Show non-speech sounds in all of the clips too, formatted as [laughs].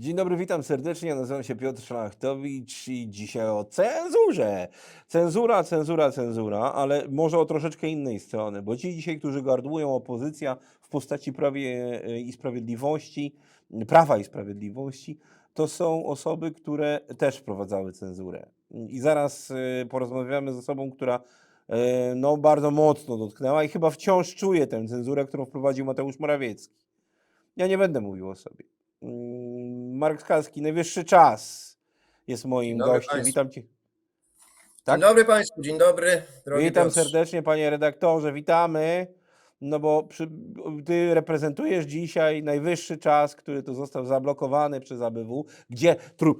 Dzień dobry, witam serdecznie. Nazywam się Piotr Szlachtowicz i dzisiaj o cenzurze. Cenzura, cenzura, cenzura, ale może o troszeczkę innej strony, bo ci dzisiaj, którzy gardłują opozycja w postaci prawie e, i sprawiedliwości, prawa i sprawiedliwości, to są osoby, które też wprowadzały cenzurę. I zaraz e, porozmawiamy z osobą, która e, no, bardzo mocno dotknęła i chyba wciąż czuje tę cenzurę, którą wprowadził Mateusz Morawiecki. Ja nie będę mówił o sobie. Marek Skalski, najwyższy czas jest moim Dzień dobry gościem. państwu. Witam cię. Dzień Tak? dobry Państwu, dzień dobry. Witam serdecznie, panie redaktorze, witamy. No bo przy, ty reprezentujesz dzisiaj najwyższy czas, który tu został zablokowany przez ABW, gdzie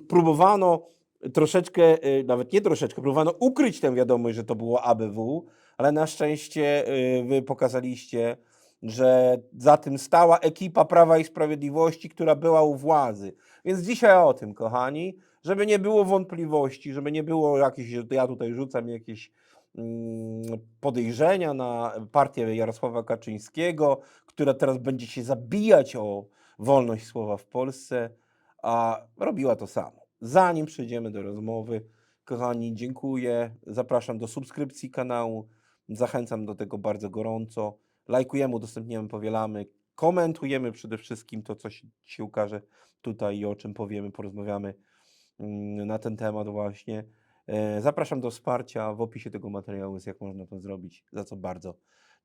próbowano troszeczkę, y, nawet nie troszeczkę, próbowano ukryć tę wiadomość, że to było ABW, ale na szczęście y, wy pokazaliście, że za tym stała ekipa Prawa i Sprawiedliwości, która była u władzy. Więc dzisiaj o tym, kochani, żeby nie było wątpliwości, żeby nie było jakichś, ja tutaj rzucam jakieś mm, podejrzenia na partię Jarosława Kaczyńskiego, która teraz będzie się zabijać o wolność słowa w Polsce, a robiła to samo. Zanim przejdziemy do rozmowy, kochani, dziękuję. Zapraszam do subskrypcji kanału. Zachęcam do tego bardzo gorąco. Lajkujemy, udostępniamy, powielamy, komentujemy przede wszystkim to, co się, ukaże tutaj i o czym powiemy, porozmawiamy mm, na ten temat właśnie. E, Zapraszam do wsparcia. W opisie tego materiału jest, jak można to zrobić, za co bardzo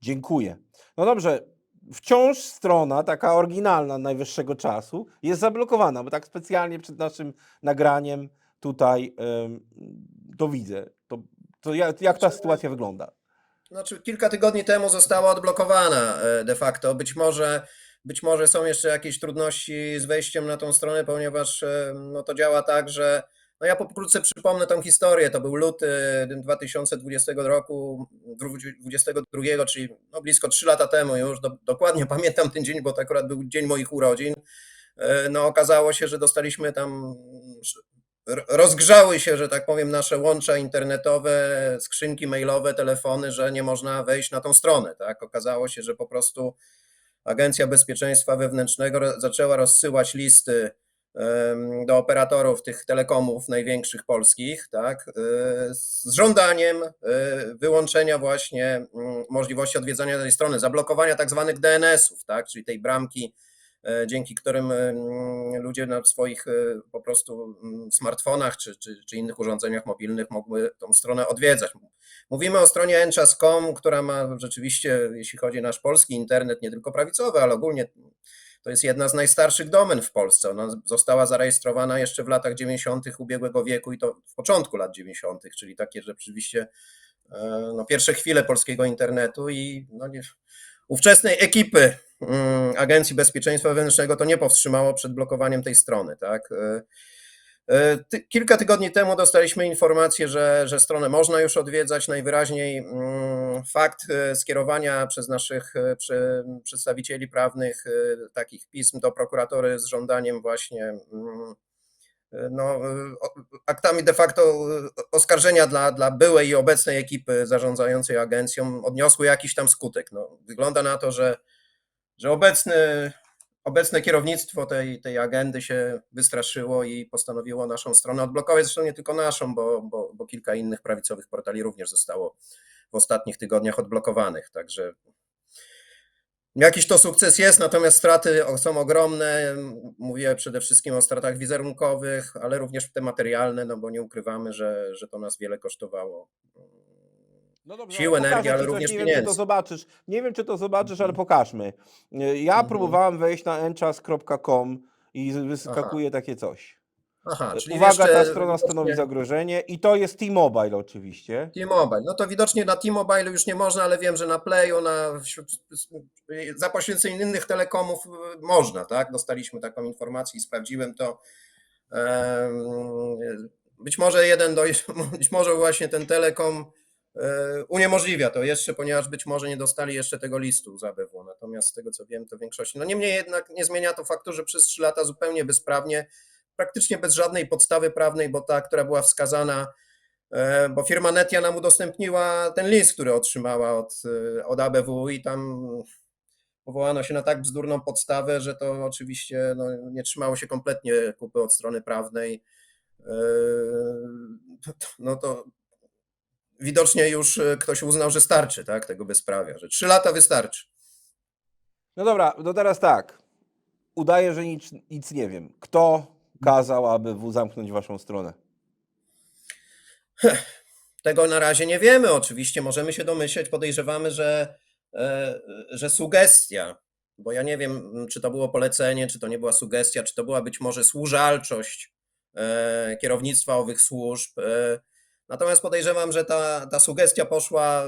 dziękuję. No dobrze, wciąż strona, taka oryginalna najwyższego czasu, jest zablokowana, bo tak specjalnie przed naszym nagraniem tutaj to widzę. To, to jak, jak ta sytuacja wygląda? Znaczy, kilka tygodni temu została odblokowana e, de facto. Być może, być może są jeszcze jakieś trudności z wejściem na tą stronę, ponieważ e, no, to działa tak, że no ja pokrótce przypomnę tą historię. To był luty 2020 roku, 22, czyli no blisko 3 lata temu już. Do, dokładnie [laughs] pamiętam ten dzień, bo to akurat był dzień moich urodzin. E, No okazało się, że dostaliśmy tam rozgrzały się, że tak powiem, nasze łącza internetowe, skrzynki mailowe, telefony, że nie można wejść na tą stronę. Tak? Okazało się, że po prostu Agencja Bezpieczeństwa Wewnętrznego zaczęła rozsyłać listy do operatorów tych telekomów największych polskich, tak, y, z żądaniem y, wyłączenia właśnie mm, możliwości odwiedzania tej strony, zablokowania tak zwanych DNS-ów, tak, czyli tej bramki, dzięki którym mm, ludzie na swoich e, po prostu mm, smartfonach czy, czy, czy innych urządzeniach mobilnych mogły tą stronę odwiedzać. Mówimy o stronie enchas.com, która ma rzeczywiście, jeśli chodzi o nasz polski internet, nie tylko prawicowy, ale ogólnie to jest jedna z najstarszych domen w Polsce. Ona została zarejestrowana jeszcze w latach 90. ubiegłego wieku i to w początku lat 90., czyli takie rzeczywiście e, no, pierwsze chwile polskiego internetu i no, nie, ówczesnej ekipy Agencji Bezpieczeństwa Wewnętrznego to nie powstrzymało przed blokowaniem tej strony. Tak? E, e, Kilka tygodni temu dostaliśmy informację, że, że stronę można już odwiedzać. Najwyraźniej mm, fakt e, skierowania przez naszych przedstawicieli prawnych takich pism do prokuratury z żądaniem właśnie mm, no, aktami de facto oskarżenia dla, dla byłej i obecnej ekipy zarządzającej agencją odniosły jakiś tam skutek. No, wygląda na to, że, że obecny, obecne kierownictwo tej, tej agendy się wystraszyło i postanowiło naszą stronę odblokować. Zresztą nie tylko naszą, bo, bo, bo kilka innych prawicowych portali również zostało w ostatnich tygodniach odblokowanych. Także jakiś to sukces jest, natomiast straty są ogromne. Mówię przede wszystkim o stratach wizerunkowych, ale również te materialne, no bo nie ukrywamy, że, że to nas wiele kosztowało. No dobrze, Sił, ale pokażę energii, ale ci coś, również nie wiem, czy to pieniędzy. zobaczysz. Nie wiem, czy to zobaczysz, ale pokażmy. Y, Ja Mhm. próbowałem wejść na enchas.com i z- Aha, wyskakuje takie coś. aha, Y, czyli Uwaga, ta strona stanowi zagrożenie i to jest T-Mobile oczywiście. T-Mobile. No to widocznie na T-Mobile już nie można, ale wiem, że na Playu, na, za pośrednictwem innych telekomów y, można, tak? Dostaliśmy taką informację i sprawdziłem to. Być może jeden do, [laughs] być może właśnie ten telekom e, uniemożliwia to jeszcze, ponieważ być może nie dostali jeszcze tego listu z ABW. Natomiast z tego co wiem, to w większości. No niemniej jednak nie zmienia to faktu, że przez 3 lata zupełnie bezprawnie, praktycznie bez żadnej podstawy prawnej, bo ta, która była wskazana E, bo firma Netia nam udostępniła ten list, który otrzymała od, e, od ABW i tam powołano się na tak bzdurną podstawę, że to oczywiście no, nie trzymało się kompletnie kupy od strony prawnej. No to widocznie już e, ktoś uznał, że starczy tak, tego bezprawia, że trzy lata wystarczy. No dobra, no teraz tak. Udaję, że nic, nic nie wiem. Kto kazał ABW zamknąć waszą stronę? Tego na razie nie wiemy. Oczywiście możemy się domyśleć, podejrzewamy, że, e, że sugestia, bo ja nie wiem, czy to było polecenie, czy to nie była sugestia, czy to była być może służalczość e, kierownictwa owych służb. e, Natomiast podejrzewam, że ta, ta sugestia poszła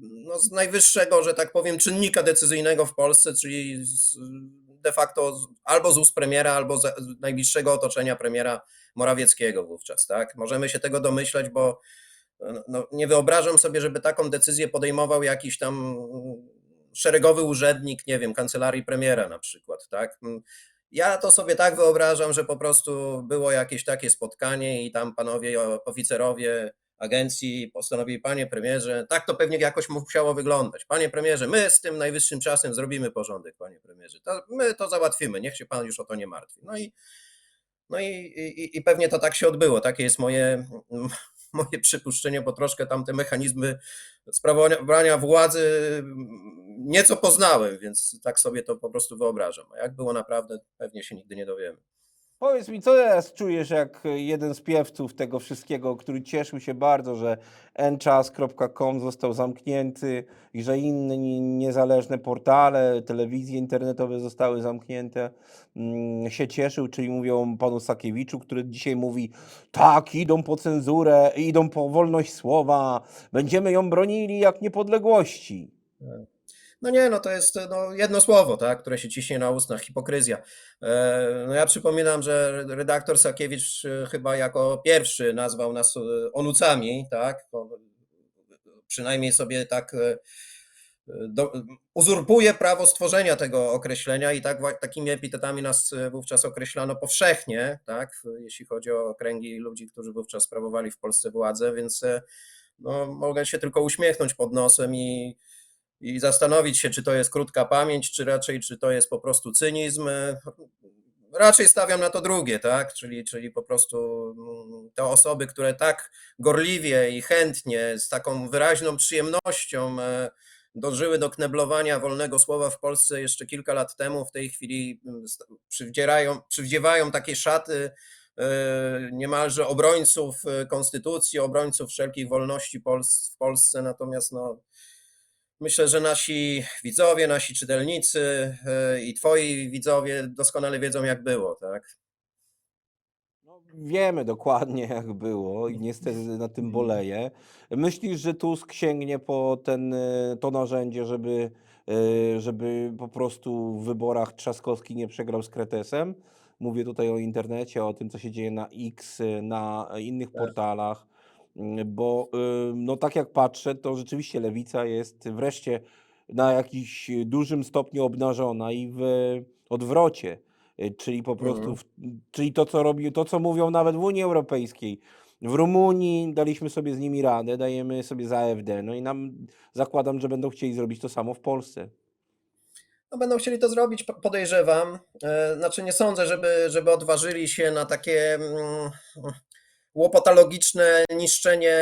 no, z najwyższego, że tak powiem, czynnika decyzyjnego w Polsce, czyli z, de facto z, albo z ust premiera, albo z najbliższego otoczenia premiera Morawieckiego wówczas. Tak? Możemy się tego domyślać, bo no, no, nie wyobrażam sobie, żeby taką decyzję podejmował jakiś tam szeregowy urzędnik, nie wiem, kancelarii premiera na przykład, tak? Ja to sobie tak wyobrażam, że po prostu było jakieś takie spotkanie i tam panowie oficerowie agencji postanowili, panie premierze, tak to pewnie jakoś musiało wyglądać. Panie premierze, my z tym najwyższym czasem zrobimy porządek, panie premierze. To my to załatwimy, niech się pan już o to nie martwi. No i no i, i, i pewnie to tak się odbyło. Takie jest moje, [laughs] moje przypuszczenie, bo troszkę tam te mechanizmy sprawowania władzy nieco poznałem, więc tak sobie to po prostu wyobrażam. A jak było naprawdę, pewnie się nigdy nie dowiemy. Powiedz mi, co teraz czujesz, jak jeden z piewców tego wszystkiego, który cieszył się bardzo, że nczas.com został zamknięty i że inne ni- niezależne portale, telewizje internetowe zostały zamknięte, mm, się cieszył, czyli mówią panu Sakiewiczu, który dzisiaj mówi, tak, idą po cenzurę, idą po wolność słowa, będziemy ją bronili jak niepodległości. No nie, no to jest no, jedno słowo, tak, które się ciśnie na ustach, hipokryzja. E, No ja przypominam, że redaktor Sakiewicz e, chyba jako pierwszy nazwał nas e, onucami, tak, przynajmniej sobie tak do, uzurpuje prawo stworzenia tego określenia i tak, takimi epitetami nas wówczas określano powszechnie, tak, jeśli chodzi o kręgi ludzi, którzy wówczas sprawowali w Polsce władzę, więc no, mogę się tylko uśmiechnąć pod nosem i, i zastanowić się, czy to jest krótka pamięć, czy raczej, czy to jest po prostu cynizm. E, Raczej stawiam na to drugie, tak? Czyli, czyli po prostu mm, te osoby, które tak gorliwie i chętnie, z taką wyraźną przyjemnością e, dążyły do kneblowania wolnego słowa w Polsce jeszcze kilka lat temu, w tej chwili mm, przywdziewają takie szaty e, niemalże obrońców konstytucji, obrońców wszelkich wolności w Polsce. Natomiast no, myślę, że nasi widzowie, nasi czytelnicy e, i twoi widzowie doskonale wiedzą, jak było, tak? No, wiemy dokładnie, jak było i niestety na tym boleję. Myślisz, że Tusk sięgnie po ten, e, to narzędzie, żeby, e, żeby po prostu w wyborach Trzaskowski nie przegrał z Kretesem? Mówię tutaj o internecie, o tym, co się dzieje na X, na innych Tak. portalach, bo y, no tak jak patrzę, to rzeczywiście lewica jest wreszcie na jakimś dużym stopniu obnażona i w odwrocie. Y, Czyli po prostu, Mhm. w, czyli to, co robi, to, co mówią nawet w Unii Europejskiej. W Rumunii daliśmy sobie z nimi radę, dajemy sobie za AfD, no i nam zakładam, że będą chcieli zrobić to samo w Polsce. No będą chcieli to zrobić, po- podejrzewam. E, Znaczy nie sądzę, żeby, żeby odważyli się na takie mm, łopatologiczne niszczenie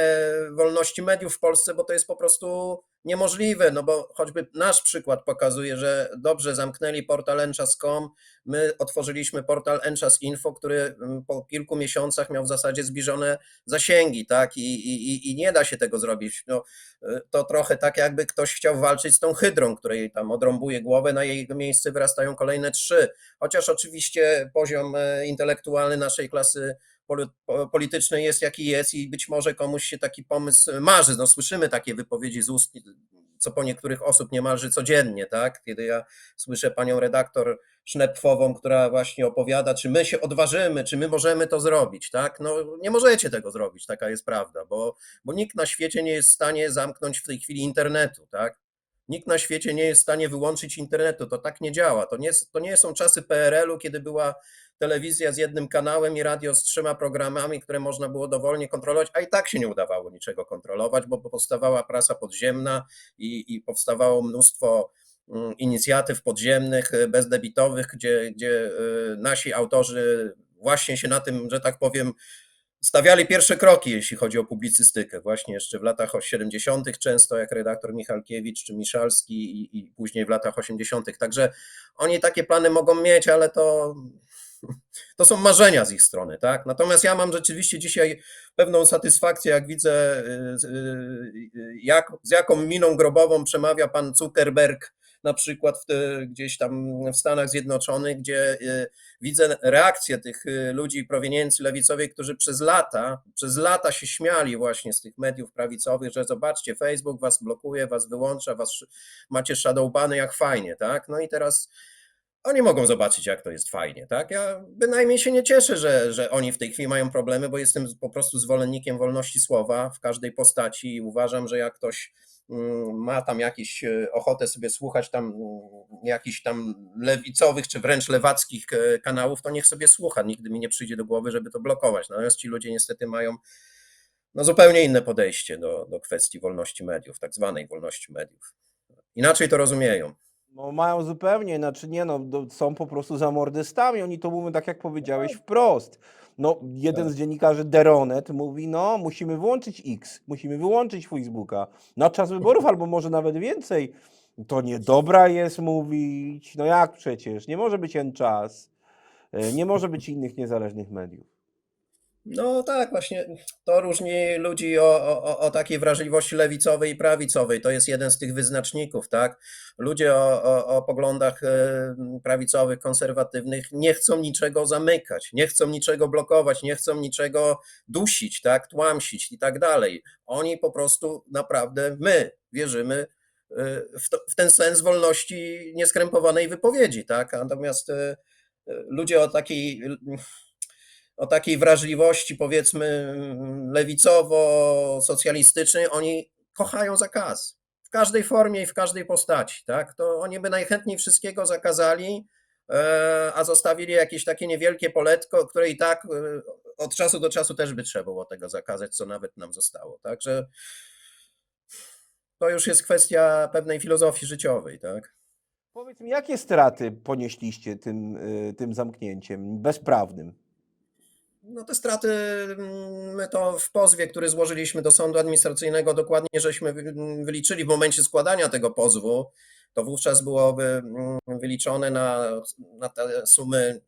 wolności mediów w Polsce, bo to jest po prostu niemożliwe, no bo choćby nasz przykład pokazuje, że dobrze zamknęli portal enchas.com, my otworzyliśmy portal Enchas Info, który mm, po kilku miesiącach miał w zasadzie zbliżone zasięgi, tak, i, i, i- i nie da się tego zrobić. No, y, to trochę tak jakby ktoś chciał walczyć z tą hydrą, której tam odrąbuje głowę, na jej miejsce wyrastają kolejne trzy. Chociaż oczywiście poziom e, intelektualny naszej klasy poli- po- politycznej jest jaki jest i być może komuś się taki pomysł marzy. No, słyszymy takie wypowiedzi z ust, co po niektórych osób niemalże codziennie, tak? Kiedy ja słyszę panią redaktor Sznepfową, która właśnie opowiada, czy my się odważymy, czy my możemy to zrobić, tak? No nie możecie tego zrobić, taka jest prawda, bo, bo nikt na świecie nie jest w stanie zamknąć w tej chwili internetu, tak? Nikt na świecie nie jest w stanie wyłączyć internetu, to tak nie działa. To nie, to nie są czasy PRL-u, kiedy była telewizja z jednym kanałem i radio z trzema programami, które można było dowolnie kontrolować, a i tak się nie udawało niczego kontrolować, bo powstawała prasa podziemna i, i powstawało mnóstwo mm, inicjatyw podziemnych, e, bezdebitowych, gdzie, gdzie e, nasi autorzy właśnie się na tym, że tak powiem, stawiali pierwsze kroki, jeśli chodzi o publicystykę, właśnie jeszcze w latach 70., często jak redaktor Michalkiewicz czy Miszalski, i, i później w latach 80. Także oni takie plany mogą mieć, ale to, [laughs] to są marzenia z ich strony, tak? Natomiast ja mam rzeczywiście dzisiaj pewną satysfakcję, jak widzę, y, y, jak, z jaką miną grobową przemawia pan Zuckerberg, na przykład w te, gdzieś tam w Stanach Zjednoczonych, gdzie y, widzę reakcję tych y, ludzi proweniencji lewicowej, którzy przez lata, przez lata się śmiali właśnie z tych mediów prawicowych, że zobaczcie, Facebook was blokuje, was wyłącza, was macie shadowbany, jak fajnie, tak? No i teraz oni mogą zobaczyć, jak to jest fajnie, tak? Ja bynajmniej się nie cieszę, że, że oni w tej chwili mają problemy, bo jestem po prostu zwolennikiem wolności słowa w każdej postaci i uważam, że jak ktoś ma tam jakieś e, ochotę sobie słuchać tam mm, jakichś tam lewicowych czy wręcz lewackich e, kanałów, to niech sobie słucha. Nigdy mi nie przyjdzie do głowy, żeby to blokować. Natomiast ci ludzie niestety mają no, zupełnie inne podejście do, do kwestii wolności mediów, tak zwanej wolności mediów. Inaczej to rozumieją. No mają zupełnie, znaczy nie no, są po prostu zamordystami, oni to mówią tak jak powiedziałeś wprost. No jeden Tak. z dziennikarzy Deronet mówi, no musimy wyłączyć X, musimy wyłączyć Facebooka na czas wyborów albo może nawet więcej. To niedobra jest mówić, no jak przecież, nie może być ten czas, e, nie może być innych niezależnych mediów. No tak, właśnie to różni ludzi o, o, o takiej wrażliwości lewicowej i prawicowej. To jest jeden z tych wyznaczników, tak? Ludzie o, o, o poglądach e, prawicowych, konserwatywnych nie chcą niczego zamykać, nie chcą niczego blokować, nie chcą niczego dusić, tak? Tłamsić i tak dalej. Oni po prostu naprawdę, my wierzymy e, w, to, w ten sens wolności nieskrępowanej wypowiedzi, tak? Natomiast e, ludzie o takiej o takiej wrażliwości, powiedzmy, lewicowo-socjalistycznej, oni kochają zakaz. W każdej formie i w każdej postaci, tak? To oni by najchętniej wszystkiego zakazali, e, a zostawili jakieś takie niewielkie poletko, które i tak e, od czasu do czasu też by trzeba było tego zakazać, co nawet nam zostało. Także to już jest kwestia pewnej filozofii życiowej, tak? Powiedz mi, jakie straty ponieśliście tym, e, tym zamknięciem bezprawnym? No te straty, mm, my to w pozwie, który złożyliśmy do sądu administracyjnego, dokładnie żeśmy wy- wyliczyli w momencie składania tego pozwu. To wówczas byłoby mm, wyliczone na, na te sumy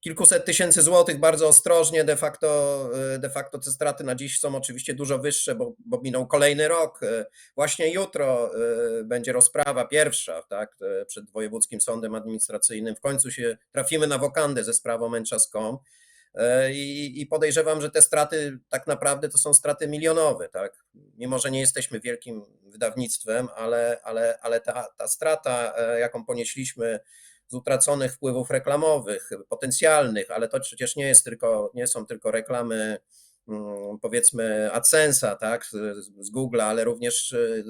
kilkuset tysięcy złotych, bardzo ostrożnie. De facto, y, de facto te straty na dziś są oczywiście dużo wyższe, bo, bo minął kolejny rok. Y, Właśnie jutro y, będzie rozprawa pierwsza tak, przed Wojewódzkim Sądem Administracyjnym. W końcu się trafimy na wokandę ze sprawą Męczas.com. E, I, podejrzewam, że te straty tak naprawdę to są straty milionowe, tak? Mimo, że nie jesteśmy wielkim wydawnictwem, ale, ale, ale ta, ta strata, e, jaką ponieśliśmy z utraconych wpływów reklamowych, potencjalnych, ale to przecież nie jest tylko, nie są tylko reklamy mm, powiedzmy AdSense'a, tak, z, z Google'a, ale również e,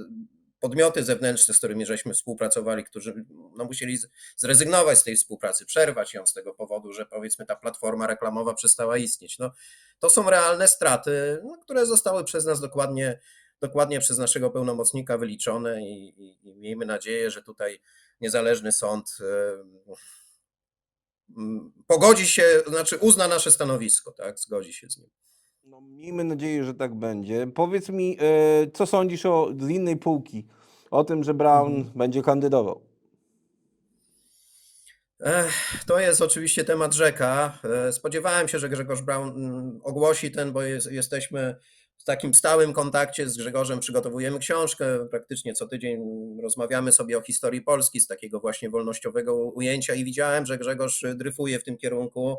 podmioty zewnętrzne, z którymi żeśmy współpracowali, którzy no, musieli zrezygnować z tej współpracy, przerwać ją z tego powodu, że powiedzmy ta platforma reklamowa przestała istnieć. No, to są realne straty, no, które zostały przez nas dokładnie, dokładnie przez naszego pełnomocnika wyliczone i, i, i miejmy nadzieję, że tutaj niezależny sąd pogodzi się, znaczy uzna nasze stanowisko, tak, zgodzi się z nim. No, miejmy nadzieję, że tak będzie. Powiedz mi, e, co sądzisz o, z innej półki, o tym, że Brown Mhm. będzie kandydował? Ech, to jest oczywiście temat rzeka. E, Spodziewałem się, że Grzegorz Braun mm, ogłosi ten, bo jest, jesteśmy w takim stałym kontakcie z Grzegorzem, przygotowujemy książkę. Praktycznie co tydzień rozmawiamy sobie o historii Polski z takiego właśnie wolnościowego ujęcia i widziałem, że Grzegorz dryfuje w tym kierunku.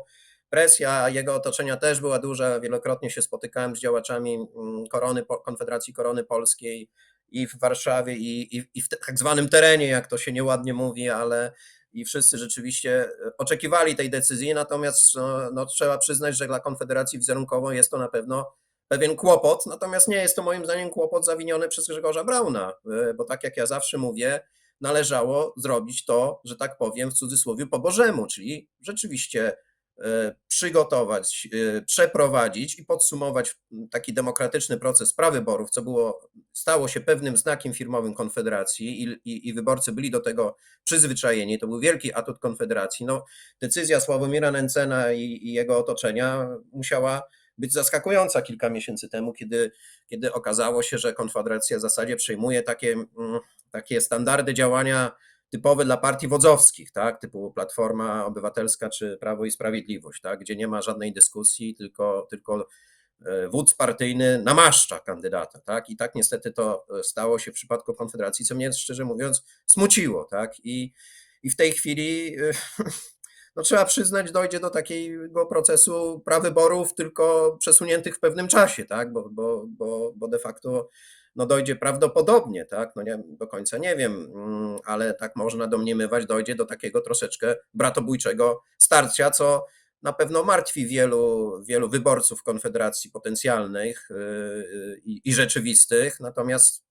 Presja jego otoczenia też była duża. Wielokrotnie się spotykałem z działaczami mm, Korony, Konfederacji Korony Polskiej i w Warszawie, i, i, i w tak zwanym terenie, jak to się nieładnie mówi, ale i wszyscy rzeczywiście e, oczekiwali tej decyzji, natomiast no, no, trzeba przyznać, że dla Konfederacji wizerunkowo jest to na pewno pewien kłopot, natomiast nie jest to moim zdaniem kłopot zawiniony przez Grzegorza Brauna, e, bo tak jak ja zawsze mówię, należało zrobić to, że tak powiem w cudzysłowie po Bożemu, czyli rzeczywiście przygotować, e, przeprowadzić i podsumować taki demokratyczny proces prawyborów, co było, stało się pewnym znakiem firmowym Konfederacji i, i, i wyborcy byli do tego przyzwyczajeni. To był wielki atut Konfederacji. No, decyzja Sławomira Nencena i, i jego otoczenia musiała być zaskakująca kilka miesięcy temu, kiedy, kiedy okazało się, że Konfederacja w zasadzie przejmuje takie, mm, takie standardy działania typowe dla partii wodzowskich, tak, typu Platforma Obywatelska czy Prawo i Sprawiedliwość, tak, gdzie nie ma żadnej dyskusji, tylko, tylko e, wódz partyjny namaszcza kandydata, tak, i tak niestety to stało się w przypadku Konfederacji, co mnie szczerze mówiąc smuciło, tak, i, i w tej chwili e, [laughs] no trzeba przyznać, dojdzie do takiego procesu prawyborów, tylko przesuniętych w pewnym czasie, tak? bo, bo, bo, bo de facto no dojdzie prawdopodobnie, tak? no nie, do końca nie wiem, mm, ale tak można domniemywać, dojdzie do takiego troszeczkę bratobójczego starcia, co na pewno martwi wielu, wielu wyborców Konfederacji potencjalnych yy, i, i rzeczywistych, natomiast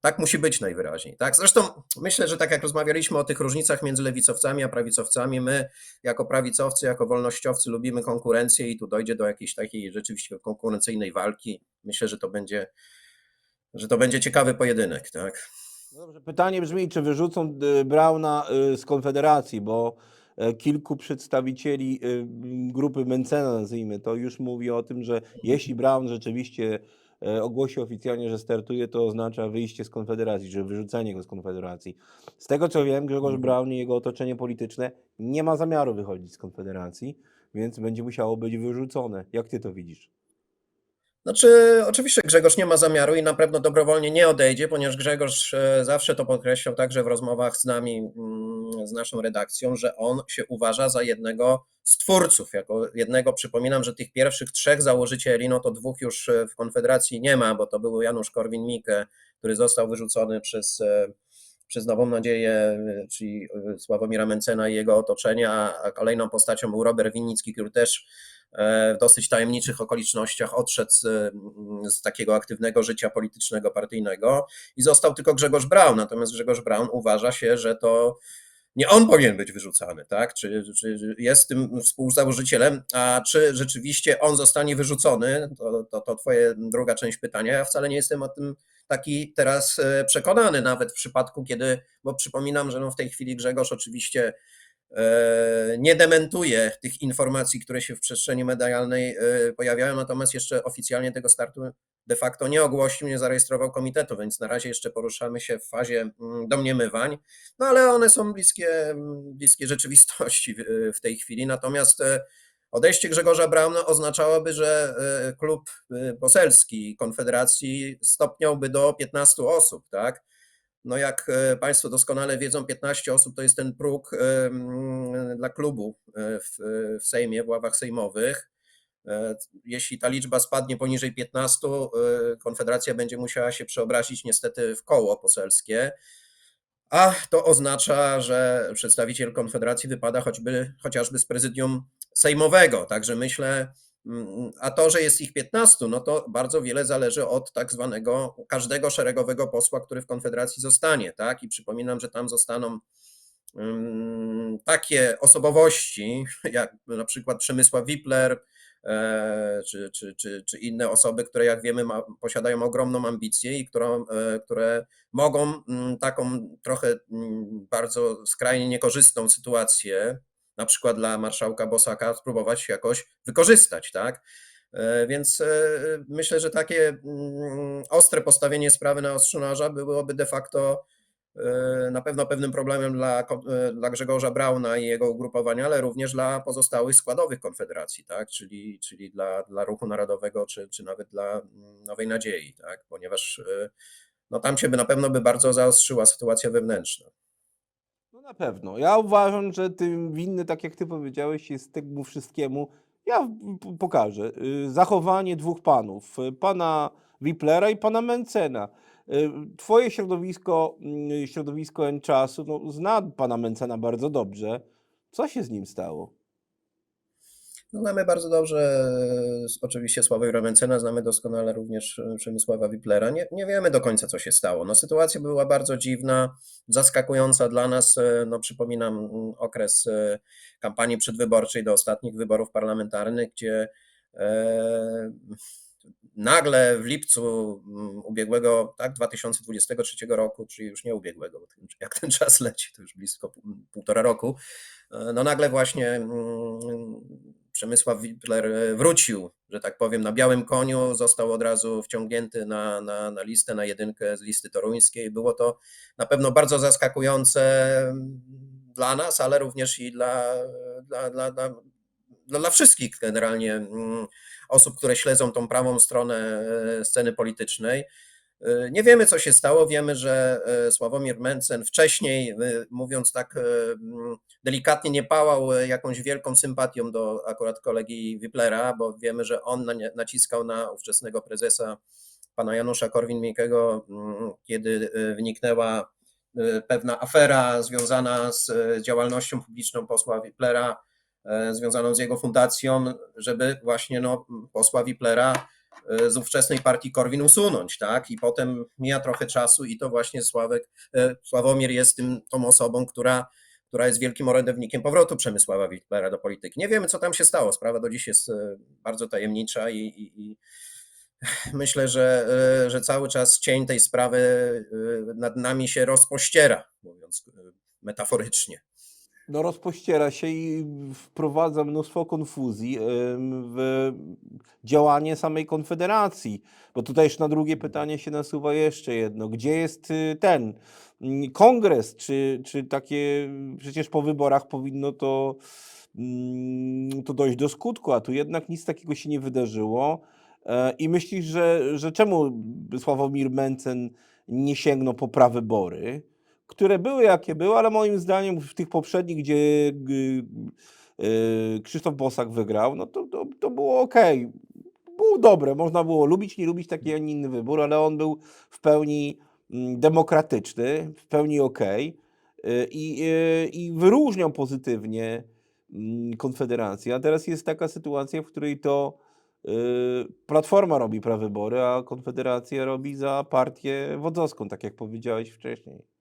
tak musi być najwyraźniej. Tak? Zresztą myślę, że tak jak rozmawialiśmy o tych różnicach między lewicowcami a prawicowcami, my jako prawicowcy, jako wolnościowcy lubimy konkurencję i tu dojdzie do jakiejś takiej rzeczywiście konkurencyjnej walki. Myślę, że to będzie, że to będzie ciekawy pojedynek. Tak? No dobrze, pytanie brzmi, czy wyrzucą y, Brauna y, z Konfederacji, bo e, kilku przedstawicieli y, grupy Mencena, nazwijmy to, już mówi o tym, że jeśli Braun rzeczywiście e, ogłosi oficjalnie, że startuje, to oznacza wyjście z Konfederacji, czy wyrzucenie go z Konfederacji. Z tego co wiem, Grzegorz Mhm. Braun i jego otoczenie polityczne nie ma zamiaru wychodzić z Konfederacji, więc będzie musiało być wyrzucone. Jak ty to widzisz? Znaczy, oczywiście Grzegorz nie ma zamiaru i na pewno dobrowolnie nie odejdzie, ponieważ Grzegorz e, zawsze to podkreślał także w rozmowach z nami, mm, z naszą redakcją, że on się uważa za jednego z twórców, jako jednego, przypominam, że tych pierwszych trzech założycieli, no to dwóch już e, w Konfederacji nie ma, bo to był Janusz Korwin-Mikke, który został wyrzucony przez, e, przez Nową Nadzieję, czyli e, Sławomira Mencena i jego otoczenia, a- a kolejną postacią był Robert Winnicki, który też e, w dosyć tajemniczych okolicznościach odszedł z, mm, z takiego aktywnego życia politycznego, partyjnego i został tylko Grzegorz Braun. Natomiast Grzegorz Braun uważa się, że to nie on powinien być wyrzucany, tak? Czy, czy jest tym współzałożycielem, a czy rzeczywiście on zostanie wyrzucony, to, to, to twoje druga część pytania. Ja wcale nie jestem o tym taki teraz e, przekonany, nawet w przypadku, kiedy, bo przypominam, że no w tej chwili Grzegorz oczywiście nie dementuje tych informacji, które się w przestrzeni medialnej e, pojawiają, natomiast jeszcze oficjalnie tego startu de facto nie ogłosił, nie zarejestrował komitetu, więc na razie jeszcze poruszamy się w fazie mm, domniemywań, no ale one są bliskie, mm, bliskie rzeczywistości w, tej chwili. Natomiast e, odejście Grzegorza Brauna oznaczałoby, że e, klub e, poselski Konfederacji stopniałby do 15 osób, tak? No jak e, Państwo doskonale wiedzą, 15 osób to jest ten próg e, dla klubu e, w, Sejmie, w ławach sejmowych. Jeśli ta liczba spadnie poniżej 15, e, Konfederacja będzie musiała się przeobrazić niestety w koło poselskie. A to oznacza, że przedstawiciel Konfederacji wypada choćby, chociażby z prezydium sejmowego. Także myślę, a to, że jest ich 15, no to bardzo wiele zależy od tak zwanego każdego szeregowego posła, który w Konfederacji zostanie. Tak? I przypominam, że tam zostaną mm, takie osobowości, [laughs] jak na przykład Przemysław Wipler, e, czy, czy, czy, czy inne osoby, które jak wiemy ma, posiadają ogromną ambicję i którą, e, które mogą mm, taką trochę mm, bardzo skrajnie niekorzystną sytuację, na przykład dla marszałka Bosaka, spróbować jakoś wykorzystać, tak? E, Więc e, myślę, że takie mm, ostre postawienie sprawy na ostrzu noża byłoby de facto e, na pewno pewnym problemem dla, dla Grzegorza Brauna i jego ugrupowania, ale również dla pozostałych składowych Konfederacji, tak? czyli, czyli dla, dla Ruchu Narodowego, czy, czy nawet dla mm, Nowej Nadziei, tak? ponieważ no, tam się by na pewno by bardzo zaostrzyła sytuacja wewnętrzna. No na pewno. Ja uważam, że tym winny, tak jak ty powiedziałeś, jest temu wszystkiemu. Ja pokażę. Y, Zachowanie dwóch panów, y, pana Wiplera i pana Mencena. Y, Twoje środowisko, mm, środowisko N-czasu, no, zna pana Mencena bardzo dobrze. Co się z nim stało? Znamy bardzo dobrze e, oczywiście Sławomira Mencena, znamy doskonale również e, Przemysława Wiplera. Nie, nie wiemy do końca, co się stało. No, sytuacja była bardzo dziwna, zaskakująca dla nas. E, No, przypominam mm, okres kampanii przedwyborczej do ostatnich wyborów parlamentarnych, gdzie nagle w lipcu mm, ubiegłego, tak, 2023 roku, czyli już nie ubiegłego, jak ten czas leci, to już blisko pół- półtora roku, e, no nagle właśnie mm, Przemysław Wipler e, wrócił, że tak powiem, na białym koniu, został od razu wciągnięty na, na, na listę, na jedynkę z listy toruńskiej. Było to na pewno bardzo zaskakujące mm, dla nas, ale również i dla, dla, dla, dla, dla, dla wszystkich generalnie mm, osób, które śledzą tą prawą stronę e, sceny politycznej. E, Nie wiemy, co się stało. Wiemy, że e, Sławomir Mencen wcześniej, mówiąc tak mm, delikatnie, nie pałał jakąś wielką sympatią do akurat kolegi Wiplera, bo wiemy, że on na- naciskał na ówczesnego prezesa pana Janusza Korwin-Mikkego, mm, kiedy wyniknęła pewna afera związana z działalnością publiczną posła Wiplera, związaną z jego fundacją, żeby właśnie no, posła Wiplera e, z ówczesnej partii Korwin usunąć, tak? I potem mija trochę czasu i to właśnie Sławek, e, Sławomir jest tym, tą osobą, która, która jest wielkim orędownikiem powrotu Przemysława Wiplera do polityki. Nie wiemy, co tam się stało. Sprawa do dziś jest e, bardzo tajemnicza i, i, i myślę, że, e, że cały czas cień tej sprawy e, nad nami się rozpościera, mówiąc e, metaforycznie. No rozpościera się i wprowadza mnóstwo konfuzji w działanie samej Konfederacji. Bo tutaj już na drugie pytanie się nasuwa jeszcze jedno. Gdzie jest y, ten mm, kongres? Czy, czy takie, przecież po wyborach powinno to, mm, to dojść do skutku, a tu jednak nic takiego się nie wydarzyło. E, I myślisz, że, że czemu Sławomir Mencen nie sięgnął po prawybory? Które były jakie były, ale moim zdaniem w tych poprzednich, gdzie y, Krzysztof Bosak wygrał, no to, to, to było ok. Było dobre, można było lubić, nie lubić taki, a nie inny wybór, ale on był w pełni mm, demokratyczny, w pełni ok. I, y, I wyróżniał pozytywnie mm, Konfederację. A teraz jest taka sytuacja, w której to Platforma robi prawybory, a Konfederacja robi za partię wodzowską, tak jak powiedziałeś wcześniej.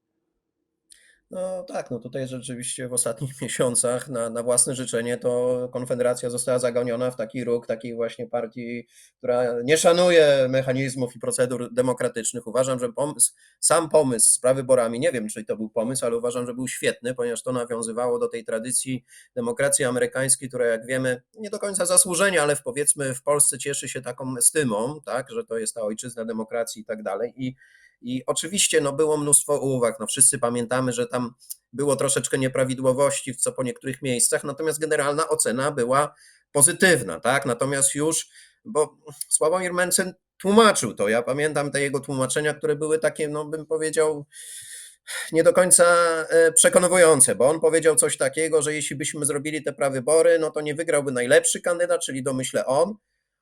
No tak, no tutaj rzeczywiście w ostatnich [laughs] miesiącach na, na własne życzenie to Konfederacja została zagoniona w taki róg takiej właśnie partii, która nie szanuje mechanizmów i procedur demokratycznych. Uważam, że pomysł, sam pomysł z prawyborami, nie wiem czy to był pomysł, ale uważam, że był świetny, ponieważ to nawiązywało do tej tradycji demokracji amerykańskiej, która jak wiemy nie do końca zasłużenie, ale w, powiedzmy w Polsce cieszy się taką estymą, tak, że to jest ta ojczyzna demokracji i tak dalej. I i oczywiście no, było mnóstwo uwag. No, wszyscy pamiętamy, że tam było troszeczkę nieprawidłowości, co po niektórych miejscach, natomiast generalna ocena była pozytywna. Tak? Natomiast już, bo Sławomir Mencen tłumaczył to. Ja pamiętam te jego tłumaczenia, które były takie, no bym powiedział, nie do końca e, przekonujące, bo on powiedział coś takiego, że jeśli byśmy zrobili te prawybory, no to nie wygrałby najlepszy kandydat, czyli domyślę on,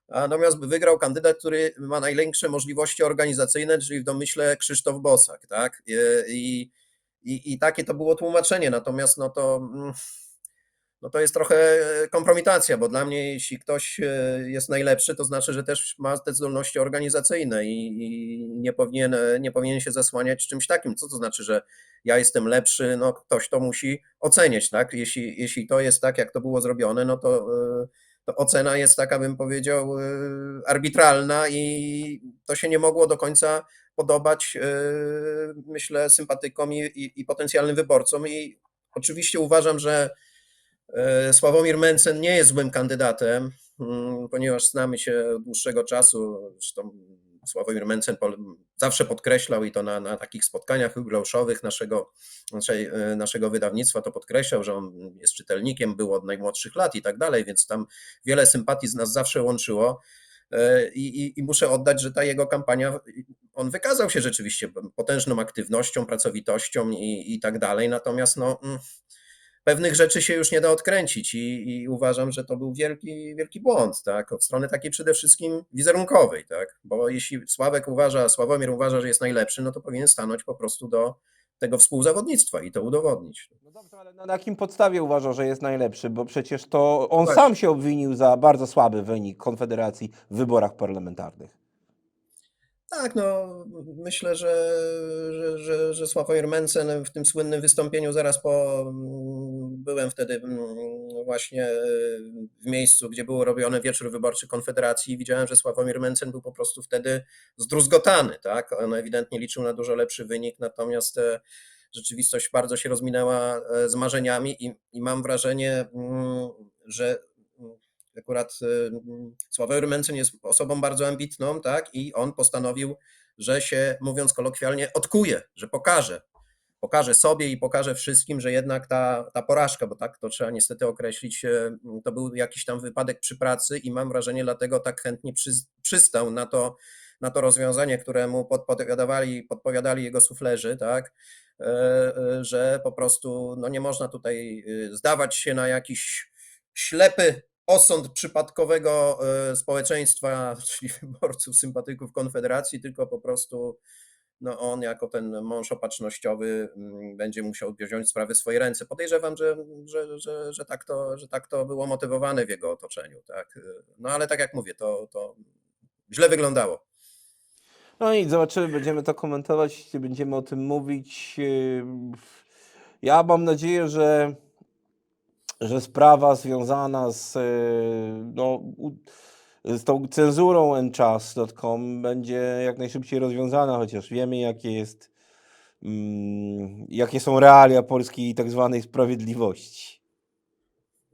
natomiast wygrał kandydat, który ma największe możliwości organizacyjne, czyli w domyśle Krzysztof Bosak, tak? I, i, i takie to było tłumaczenie, natomiast no to, mm, no to jest trochę kompromitacja, bo dla mnie jeśli ktoś e, jest najlepszy, to znaczy, że też ma te zdolności organizacyjne i, i nie, powinien, nie powinien się zasłaniać czymś takim. Co to znaczy, że ja jestem lepszy? No ktoś to musi oceniać, tak? Jeśli, jeśli to jest tak, jak to było zrobione, no to e, to ocena jest taka, bym powiedział, y, arbitralna i to się nie mogło do końca podobać, y, myślę, sympatykom i, i, i potencjalnym wyborcom. I oczywiście uważam, że y, Sławomir Mencen nie jest złym kandydatem, mm, ponieważ znamy się od dłuższego czasu. Zresztą Sławomir Mencen zawsze podkreślał i to na, na takich spotkaniach jubileuszowych naszego, naszej, e, naszego wydawnictwa to podkreślał, że on jest czytelnikiem, był od najmłodszych lat i tak dalej, więc tam wiele sympatii z nas zawsze łączyło. E, I, i, I muszę oddać, że ta jego kampania, on wykazał się rzeczywiście potężną aktywnością, pracowitością i, i tak dalej. Natomiast no, mm, pewnych rzeczy się już nie da odkręcić i, i uważam, że to był wielki, wielki błąd, tak, od strony takiej przede wszystkim wizerunkowej, tak, bo jeśli Sławek uważa, Sławomir uważa, że jest najlepszy, no to powinien stanąć po prostu do, tego współzawodnictwa i to udowodnić. No dobrze, ale na jakim podstawie uważa, że jest najlepszy? Bo przecież to on Właśnie. sam się obwinił za bardzo słaby wynik Konfederacji w wyborach parlamentarnych. Tak, no myślę, że, że, że, że Sławomir Mencen w tym słynnym wystąpieniu zaraz po, mm, byłem wtedy mm, właśnie w miejscu, gdzie było robione wieczór wyborczy Konfederacji i widziałem, że Sławomir Mencen był po prostu wtedy zdruzgotany, tak? On ewidentnie liczył na dużo lepszy wynik, natomiast e, rzeczywistość bardzo się rozminęła e, z marzeniami i, i mam wrażenie, mm, że akurat mm, Sławomir Mencen jest osobą bardzo ambitną, tak? I on postanowił, że się, mówiąc kolokwialnie, odkuje, że pokaże. Pokaże sobie i pokaże wszystkim, że jednak ta, ta porażka, bo tak to trzeba niestety określić, e, to był jakiś tam wypadek przy pracy i mam wrażenie, dlatego tak chętnie przy, przystał na to, na to rozwiązanie, któremu podpowiadali, podpowiadali jego suflerzy, tak? E, że po prostu no nie można tutaj zdawać się na jakiś ślepy osąd przypadkowego e, społeczeństwa, [laughs] czyli wyborców, sympatyków Konfederacji, tylko po prostu no on jako ten mąż opatrznościowy mm, będzie musiał wziąć sprawy w swoje ręce. Podejrzewam, że, że, że, że, tak, to, że tak to było motywowane w jego otoczeniu. Tak? No ale tak jak mówię, to, to źle wyglądało. No i zobaczymy, będziemy to komentować, będziemy o tym mówić. Yy, Ja mam nadzieję, że, że sprawa związana z, yy, no, z tą cenzurą enchas.com będzie jak najszybciej rozwiązana, chociaż wiemy, jakie jest, mm, jakie są realia polskiej tak zwanej sprawiedliwości.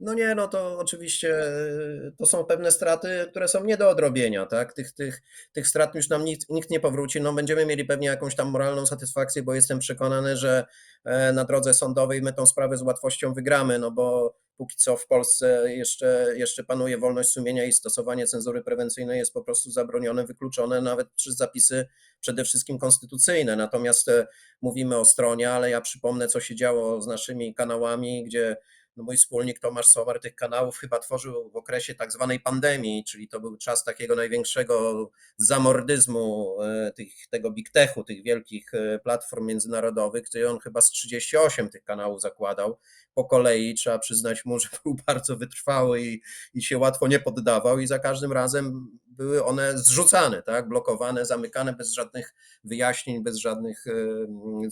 No nie, no to oczywiście y, to są pewne straty, które są nie do odrobienia, tak? Tych, tych, tych strat już nam nikt, nikt nie powróci. No będziemy mieli pewnie jakąś tam moralną satysfakcję, bo jestem przekonany, że e, na drodze sądowej my tą sprawę z łatwością wygramy, no bo póki co w Polsce jeszcze, jeszcze panuje wolność sumienia i stosowanie cenzury prewencyjnej jest po prostu zabronione, wykluczone nawet przez zapisy przede wszystkim konstytucyjne. Natomiast e, mówimy o stronie, ale ja przypomnę, co się działo z naszymi kanałami, gdzie no mój wspólnik Tomasz Sowar tych kanałów chyba tworzył w okresie tak zwanej pandemii, czyli to był czas takiego największego zamordyzmu e, tych, tego big techu, tych wielkich e, platform międzynarodowych, gdzie on chyba z 38 tych kanałów zakładał po kolei. Trzeba przyznać mu, że [laughs] był bardzo wytrwały i, i się łatwo nie poddawał i za każdym razem były one zrzucane, tak, blokowane, zamykane bez żadnych wyjaśnień, bez żadnych, e,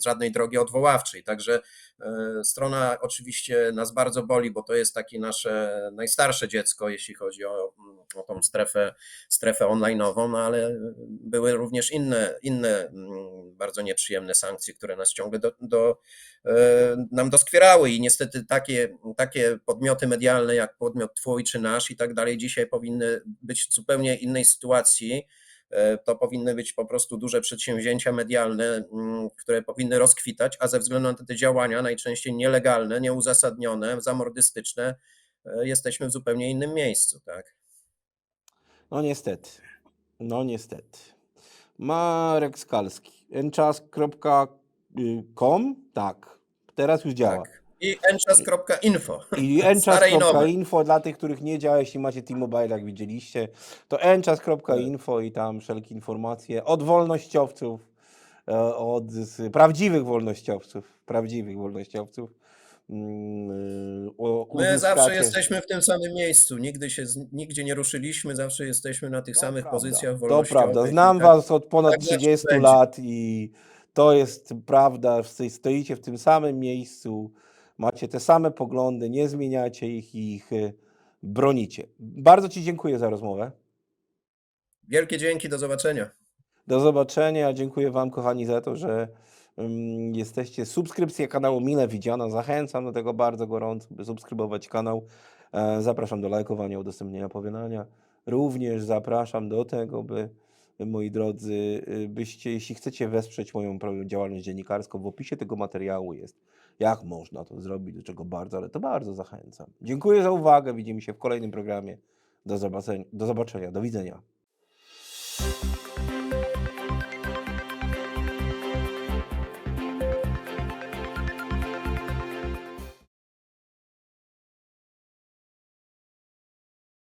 żadnej drogi odwoławczej. Także E, Strona oczywiście nas bardzo boli, bo to jest takie nasze najstarsze dziecko, jeśli chodzi o, o tą strefę, strefę online'ową, no ale były również inne, inne mm, bardzo nieprzyjemne sankcje, które nas ciągle do, do, e, nam doskwierały i niestety takie, takie podmioty medialne jak podmiot twój czy nasz i tak dalej dzisiaj powinny być zupełnie innej sytuacji. E, To powinny być po prostu duże przedsięwzięcia medialne, mm, które powinny rozkwitać, a ze względu na te działania, najczęściej nielegalne, nieuzasadnione, zamordystyczne, e, jesteśmy w zupełnie innym miejscu. Tak? No niestety. No niestety. Marek Skalski. enchas.com? Tak. Teraz już działa. Tak. I enchas.info. I enchas.info dla tych, których nie działa, jeśli macie T-Mobile, jak widzieliście, to enchas.info i tam wszelkie informacje od wolnościowców, e, od prawdziwych wolnościowców, prawdziwych wolnościowców. mm, o- My zawsze jesteśmy w tym samym miejscu, nigdy się, nigdzie nie ruszyliśmy, zawsze jesteśmy na tych To samych prawda, pozycjach To wolnościowych. prawda. i Znam tak- was od ponad tak zawsze 30 będzie. lat i to jest prawda. Stoicie w tym samym miejscu, macie te same poglądy, nie zmieniacie ich i ich y, bronicie. Bardzo Ci dziękuję za rozmowę. Wielkie dzięki, do zobaczenia. Do zobaczenia. Dziękuję Wam, kochani, za to, że mm, jesteście. Subskrypcja kanału mile widziana. Zachęcam do tego bardzo gorąco, by subskrybować kanał. E, Zapraszam do lajkowania, udostępnienia, powielania. Również zapraszam do tego, by moi drodzy, y, byście, jeśli chcecie wesprzeć moją działalność dziennikarską, w opisie tego materiału jest, jak można to zrobić, do czego bardzo, ale to bardzo zachęcam. Dziękuję za uwagę. Widzimy się w kolejnym programie. Do zobaczenia. Do, zobaczenia. do widzenia.